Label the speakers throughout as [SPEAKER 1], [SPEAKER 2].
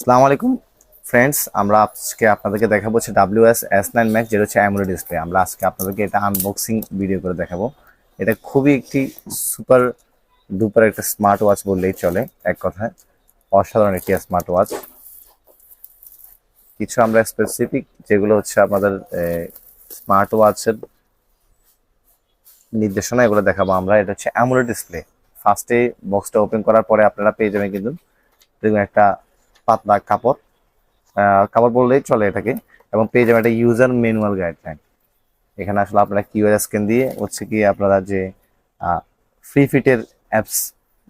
[SPEAKER 1] আসসালামু আলাইকুম ফ্রেন্ডস আমরা আজকে আপনাদেরকে দেখাবো হচ্ছে W S S nine max যেটা হচ্ছে অ্যামোলেড ডিসপ্লে আমরা আজকে আপনাদেরকে এটা আনবক্সিং ভিডিও করে দেখাবো। এটা খুবই একটি সুপার ডুপার একটা স্মার্ট ওয়াচ বললেই চলে, এক কথায়। অসাধারণ একটি স্মার্ট ওয়াচ কিছু আমরা স্পেসিফিক যেগুলো হচ্ছে আমাদের স্মার্ট ওয়াচের নির্দেশনা, এগুলো দেখাবো আমরা। এটা হচ্ছে অ্যামোলেড ডিসপ্লে ফার্স্টে বক্সটা ওপেন করার পরে আপনারা পেয়ে যাবেন কিন্তু একটা পাতলা কাপড় কাপড় বললেই চলে এটাকে, এবং পেয়ে যাবেন একটা ইউজার ম্যানুয়াল গাইডলাইন এখানে আসলে আপনারা কিউআর স্ক্যান দিয়ে হচ্ছে কি আপনারা যে ফ্রি ফিটের অ্যাপস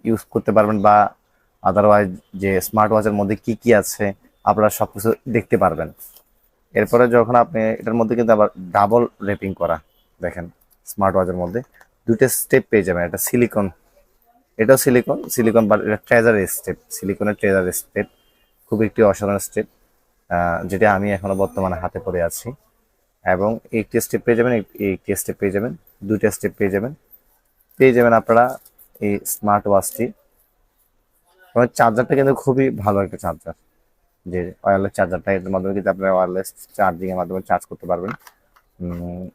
[SPEAKER 1] ইউজ করতে পারবেন বা আদারওয়াইজ যে স্মার্ট ওয়াচের মধ্যে কি কি আছে, আপনারা সব কিছু দেখতে পারবেন। এরপরে যখন আপনি, এটার মধ্যে কিন্তু আবার ডাবল রেপিং করা, দেখেন স্মার্ট ওয়াচের মধ্যে দুটো স্টেপ পেয়ে যাবেন এটা সিলিকন এটাও সিলিকন সিলিকন বা এটা ট্রেজার স্টেপ সিলিকনের ট্রেজার স্টেপ খুব একটি অসাধারণ স্টেপ যেটা আমি এখনও বর্তমানে হাতে পড়ে আছি। এবং একটি স্টেপ পেয়ে যাবেন একটি স্টেপ পেয়ে যাবেন, দুইটা স্টেপ পেয়ে যাবেন। পেয়ে যাবেন আপনারা এই স্মার্ট ওয়াচটি এবং চার্জারটা কিন্তু খুবই ভালো একটা চার্জার যে ওয়্যারলেস চার্জারটা এটার মাধ্যমে কিন্তু আপনারা ওয়্যারলেস চার্জিং এর মাধ্যমে চার্জ করতে পারবেন।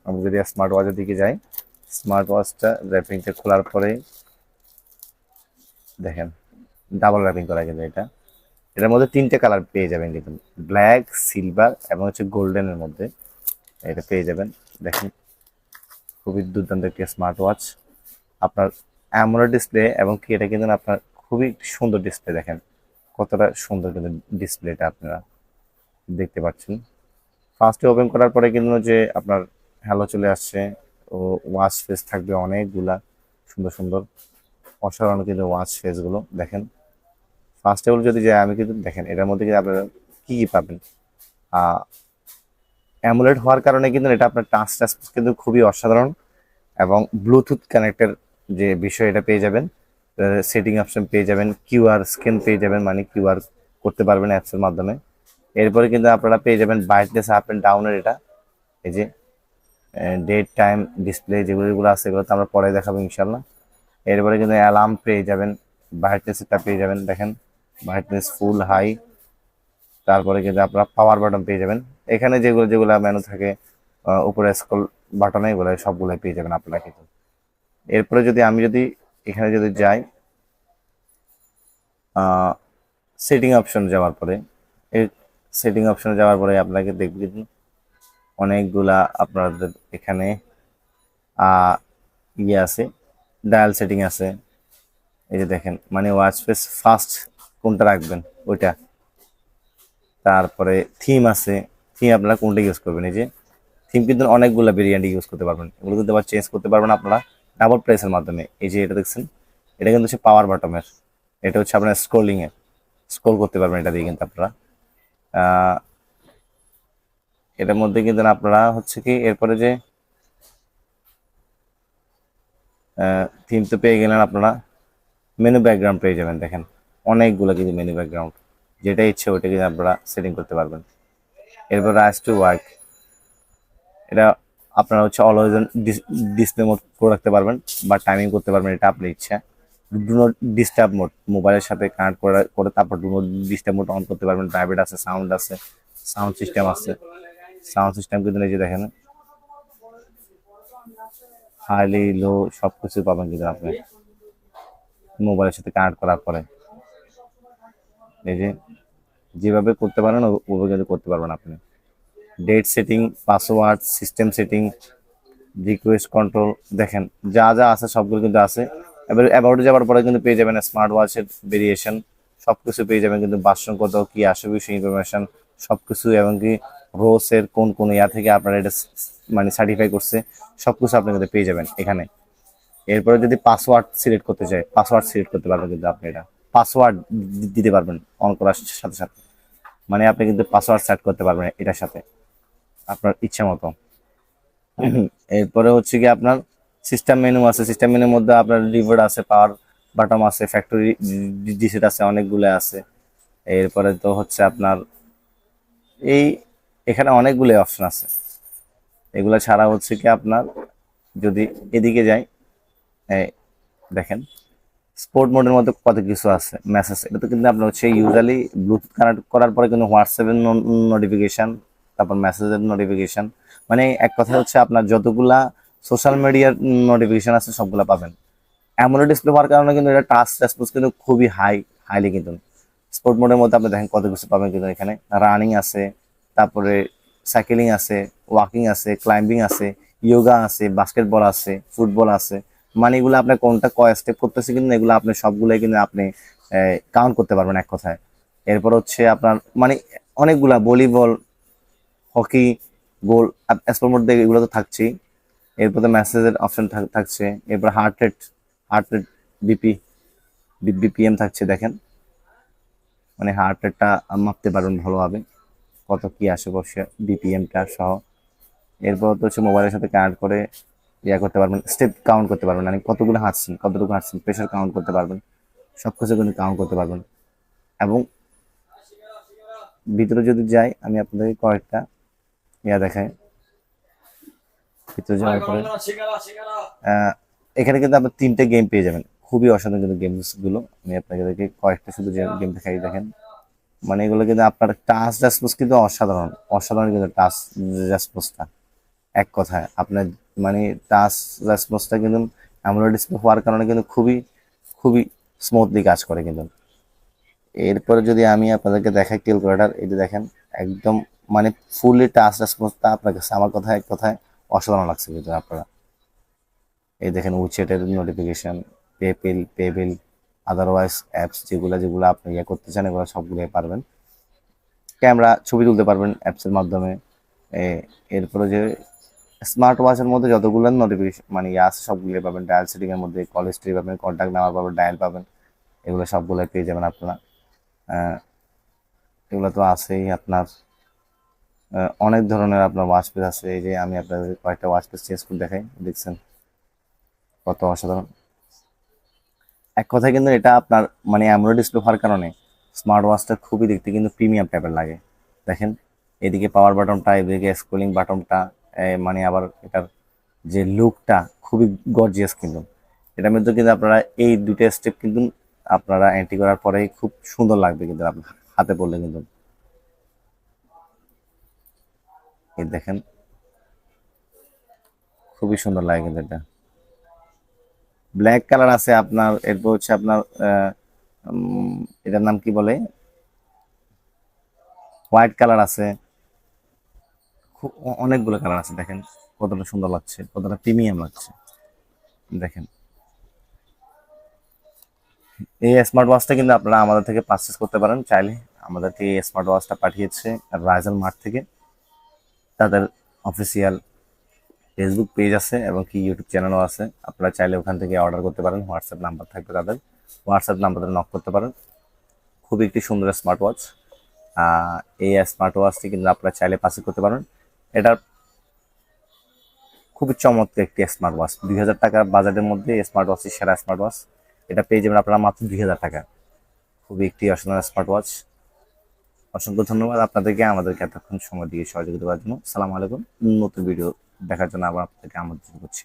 [SPEAKER 1] আমি যদি স্মার্ট ওয়াচের দিকে যাই স্মার্ট ওয়াচটা র্যাপিংটা খোলার পরে দেখেন ডাবল র্যাপিং করা কিন্তু এটা। এটার মধ্যে তিনটে কালার পেয়ে যাবেন কিন্তু। ব্ল্যাক, সিলভার এবং হচ্ছে গোল্ডেনের মধ্যে এটা পেয়ে যাবেন। দেখেন, খুবই দুর্দান্ত একটি স্মার্ট ওয়াচ আপনার অ্যামোলেড ডিসপ্লে এবং কি এটা কিন্তু আপনার খুবই সুন্দর ডিসপ্লে দেখেন। কতটা সুন্দর কিন্তু ডিসপ্লেটা আপনারা দেখতে পাচ্ছেন। ফার্স্টে ওপেন করার পরে কিন্তু যে আপনার হ্যালো চলে আসছে ও ওয়াচ ফেস থাকবে অনেকগুলা। সুন্দর সুন্দর, অসাধারণ কিন্তু ওয়াচ ফেসগুলো দেখেন অফ অল যদি যাই আমি কিন্তু দেখেন, এটার মধ্যে কিন্তু আপনারা কি কি পাবেন? অ্যামুলেট হওয়ার কারণে কিন্তু এটা আপনার টাচ টাচ কিন্তু খুবই অসাধারণ এবং ব্লুটুথ কানেক্টের যে বিষয় এটা পেয়ে যাবেন সেটিং অপশন পেয়ে যাবেন কিউআর স্ক্যান পেয়ে যাবেন মানে কিউআর করতে পারবেন অ্যাপসের মাধ্যমে। এরপরে কিন্তু আপনারা পেয়ে যাবেন ব্রাইটনেস আপ অ্যান্ড ডাউনের এটা। এই যে ডেট টাইম ডিসপ্লে যেগুলো যেগুলো আছে এগুলো তো আমরা পরে দেখাবো ইনশাল্লাহ এরপরে কিন্তু অ্যালার্ম পেয়ে যাবেন ব্রাইটনেসটা পেয়ে যাবেন, দেখেন। ব্রাইটনেস ফুল হাই তারপরে কিন্তু আপনারা পাওয়ার বাটন পেয়ে যাবেন। এখানে যেগুলো যেগুলো মেনু থাকে উপরে স্কল বাটনে এগুলো সবগুলো পেয়ে যাবেন আপনারা কিন্তু। এরপরে যদি আমি যদি এখানে যদি যাই সেটিং অপশন যাওয়ার পরে, এই সেটিং অপশনে যাওয়ার পরে আপনাকে দেখবেন অনেকগুলা আপনাদের এখানে ইয়ে আছে ডায়াল সেটিং আছে। এই যে দেখেন মানে ওয়াচ ফেস ফার্স্ট কোনটা রাখবেন? ওইটা। তারপরে থিম আছে। থিম আপনারা কোনটা ইউজ করবেন? এই যে থিম কিন্তু অনেকগুলো ভেরিয়েন্ট ইউজ করতে পারবেন। এগুলো কিন্তু আবার চেঞ্জ করতে পারবেন আপনারা ডাবল প্রেসের মাধ্যমে। এই যে এটা দেখছেন, এটা কিন্তু হচ্ছে পাওয়ার বাটমের এটা হচ্ছে আপনার স্ক্রোলিং এর। স্ক্রোল করতে পারবেন এটা দিয়ে কিন্তু আপনারা। এটার মধ্যে কিন্তু আপনারা হচ্ছে কি, এরপরে যে থিম তো পেয়ে গেলেন আপনারা। মেনু ব্যাকগ্রাউন্ড পেয়ে যাবেন, দেখেন। অনেকগুলো কিন্তু মেনু ব্যাকগ্রাউন্ড যেটা ইচ্ছে ওটা কিন্তু আপনারা সেটিং করতে পারবেন। এরপর রাইস টু ওয়ার্ক এটা আপনারা হচ্ছে অলওয়েজ ডিসপ্লে মোড করে রাখতে পারবেন বা টাইমিং করতে পারবেন, এটা আপনার ইচ্ছা। ডু নট ডিস্টার্ব মোড মোবাইলের সাথে কানেক্ট করে করে তারপর do not disturb mode on করতে পারবেন। প্রাইভেট আছে সাউন্ড আছে সাউন্ড সিস্টেম আছে। সাউন্ড সিস্টেম কিন্তু নিজে দেখেন। হাইলি লো সব কিছু পাবেন কিন্তু আপনি। মোবাইলের সাথে কানেক্ট করার পরে। যে যেভাবে করতে পারেন ওভাবে করতে পারবেন আপনি। Date setting password system setting request control দেখেন, যা যা আছে সবগুলো কিন্তু আছে। এবার অ্যাবাউটে যাওয়ার পরে কিন্তু পেয়ে যাবেন স্মার্ট ওয়াচের ভেরিয়েশন সব কিছু পেয়ে যাবেন কিন্তু বাসন কত কী আসবে, সেই ইনফরমেশান সব কিছু এবং কি রোসের কোন কোন ইয়া থেকে আপনারা এটা মানে সার্টিফাই করছে সব কিছু আপনি কিন্তু পেয়ে যাবেন এখানে। এরপরে যদি পাসওয়ার্ড সিলেক্ট করতে চাই পাসওয়ার্ড সিলেক্ট করতে পারবেন কিন্তু আপনি এটা। পাসওয়ার্ড দিতে পারবেন অন করার সাথে সাথে। মানে আপনি কিন্তু পাসওয়ার্ড সেট করতে পারবেন এটার সাথে, আপনার ইচ্ছা মতো। এরপরে হচ্ছে কি আপনার সিস্টেম মেনু আছে। সিস্টেম মেনুর মধ্যে আপনার রিভার্ড আছে পাওয়ার বাটম আছে ফ্যাক্টরি ডিসিট আছে, অনেকগুলো আছে। এরপরে তো হচ্ছে আপনার এই, এখানে অনেকগুলো অপশন আছে। এগুলো ছাড়া হচ্ছে কি আপনার যদি এদিকে যাই দেখেন স্পোর্ট মোডের মধ্যে কত কিছু আছে? মেসেজ এটা তো কিন্তু আপনার হচ্ছে ইউজুয়ালি ব্লুটুথ কানেক্ট করার পরে কিন্তু হোয়াটসঅ্যাপের নোটিফিকেশন তারপর মেসেজের নোটিফিকেশন মানে এক কথা হচ্ছে আপনার যতগুলা সোশ্যাল মিডিয়ার নোটিফিকেশন আছে, সবগুলা পাবেন। এমন ডিসপ্লে হওয়ার কারণে কিন্তু এটা টাচ রেসপন্স কিন্তু খুবই হাই হাইলি কিন্তু। স্পোর্ট মোডের মধ্যে আপনি দেখেন কত কিছু পাবেন কিন্তু এখানে। রানিং আছে, তারপরে সাইকেলিং আছে ওয়াকিং আছে ক্লাইম্বিং আছে ইয়োগা আছে বাস্কেটবল আছে ফুটবল আছে। মানে এগুলো আপনার কোনটা কয় স্টেপ করতেছে কিন্তু এগুলো আপনি সবগুলোই কিন্তু আপনি কাউন্ট করতে পারবেন এক কথায়। এরপর হচ্ছে আপনার মানে অনেকগুলা ভলিবল হকি গোল স্পোর্ট মধ্যে এগুলো তো থাকছেই। এরপর তো মেসেজের অপশন থাকছে। এরপর heart rate heart rate BP BPM থাকছে, দেখেন। মানে হার্ট রেটটা মাপতে পারবেন ভালোভাবে, কত কি আসে বসে বিপিএমটা সহ। এরপর তো হচ্ছে মোবাইলের সাথে কানেক্ট করে ইয়া করতে পারবেন স্টেপ কাউন্ট করতে পারবেন মানে কতগুলো হাঁটছেন, কতটুকু হাঁটছেন প্রেশার কাউন্ট করতে পারবেন, সব কিছু কিন্তু কাউন্ট করতে পারবেন। এবং ভিতরে যদি যাই, আমি আপনাদেরকে কয়েকটা ইয়া দেখাই। ভিতরে যাওয়ার পরে এখানে কিন্তু আপনার তিনটে গেম পেয়ে যাবেন। খুবই অসাধারণ কিন্তু গেমসগুলো আমি আপনাদেরকে কয়েকটা শুধু যে গেম দেখাই, দেখেন। মানে এগুলো কিন্তু আপনার টাচ রেসপন্স কিন্তু অসাধারণ। অসাধারণ কিন্তু টাচ রেসপন্সটা এক কথায়, আপনার মানে টাচ রেসপন্সটা কিন্তু অ্যামোলেড ডিসপ্লে হওয়ার কারণে কিন্তু খুবই খুবই স্মুথলি কাজ করে কিন্তু। এরপরে যদি আমি আপনাদেরকে দেখাই ক্যালকুলেটার এটা দেখেন, একদম মানে ফুললি টাচ রেসপন্সটা আপনার কাছে, আমার কথা এক কথায় অসাধারণ লাগছে কিন্তু আপনারা। এই দেখেন উইচেটের নোটিফিকেশন পেপিল পেবিল আদারওয়াইজ অ্যাপস যেগুলো যেগুলো আপনি ইয়ে করতে চান, এগুলো সবগুলোই পারবেন। ক্যামেরা, ছবি তুলতে পারবেন অ্যাপসের মাধ্যমে। এরপরে যে স্মার্ট ওয়াচের মধ্যে যতগুলো নোটিফিকেশন মানে ইয়ে আছে, সবগুলোই পাবেন। ডায়াল সেটিং এর মধ্যে কল হিস্ট্রি পাবেন কন্ট্যাক্ট নাম্বার পাবেন ডায়াল পাবেন। এগুলো সবগুলো পেয়ে যাবেন আপনারা। এগুলো তো আছেই আপনার। অনেক ধরনের আপনার ওয়াচ পেজ আছে। এই যে আমি আপনাদের কয়েকটা ওয়াচ পেজ চেঞ্জ করে দেখাই, দেখছেন? কত অসাধারণ। এক কথায় কিন্তু এটা আপনার মানে অ্যামোলেড ডিসপ্লে হওয়ার কারণে স্মার্ট ওয়াচটা খুবই দেখতে কিন্তু প্রিমিয়াম টাইপের লাগে। দেখেন, এদিকে পাওয়ার বাটনটা এদিকে স্ক্রোলিং বাটনটা মানে আবার এটার যে লুকটা খুবই গর্জিয়াস কিন্তু। এটার মধ্যে কিন্তু আপনারা এই দুইটা স্টেপ কিন্তু আপনারা এন্ট্রি করার পরেই খুব সুন্দর লাগবে কিন্তু আপনার হাতে পড়লে কিন্তু। দেখেন। খুবই সুন্দর লাগে কিন্তু এটা। ব্ল্যাক কালার আছে আপনার, এরপর হচ্ছে আপনার এটার নাম কি বলে? হোয়াইট কালার আছে। অনেকগুলো কালার আছে, দেখেন কতটা সুন্দর লাগছে, কতটা প্রিমিয়াম লাগছে। দেখেন। এই স্মার্ট ওয়াচটা কিন্তু আপনারা আমাদের থেকে পারচেস করতে পারেন, চাইলে আমাদেরকে এই স্মার্ট ওয়াচটা পাঠিয়েছে রাইজাল মার্ট থেকে। তাদের অফিসিয়াল ফেসবুক পেজ আছে এবং কি ইউটিউব চ্যানেলও আছে। আপনারা চাইলে ওখান থেকে অর্ডার করতে পারেন হোয়াটসঅ্যাপ নাম্বার থাকবে তাদের। হোয়াটসঅ্যাপ নাম্বারে নক করতে পারেন। খুবই একটি সুন্দর স্মার্ট ওয়াচ এই স্মার্ট ওয়াচটি কিন্তু আপনারা চাইলে পাসে করতে পারেন। এটার খুবই চমৎকার একটি স্মার্ট ওয়াচ দুই হাজার টাকা বাজারের মধ্যে স্মার্ট ওয়াচের সেরা স্মার্ট ওয়াচ এটা পেয়ে যাবেন আপনারা মাত্র দুই হাজার টাকা। খুবই একটি অসাধারণ স্মার্ট ওয়াচ অসংখ্য ধন্যবাদ আপনাদেরকে। আমাদেরকে এতক্ষণ সময় দিয়ে সহযোগিতা করার জন্য। সালাম আলাইকুম। নতুন ভিডিও দেখার জন্য আবার আপনাদেরকে আমন্ত্রণ করছি।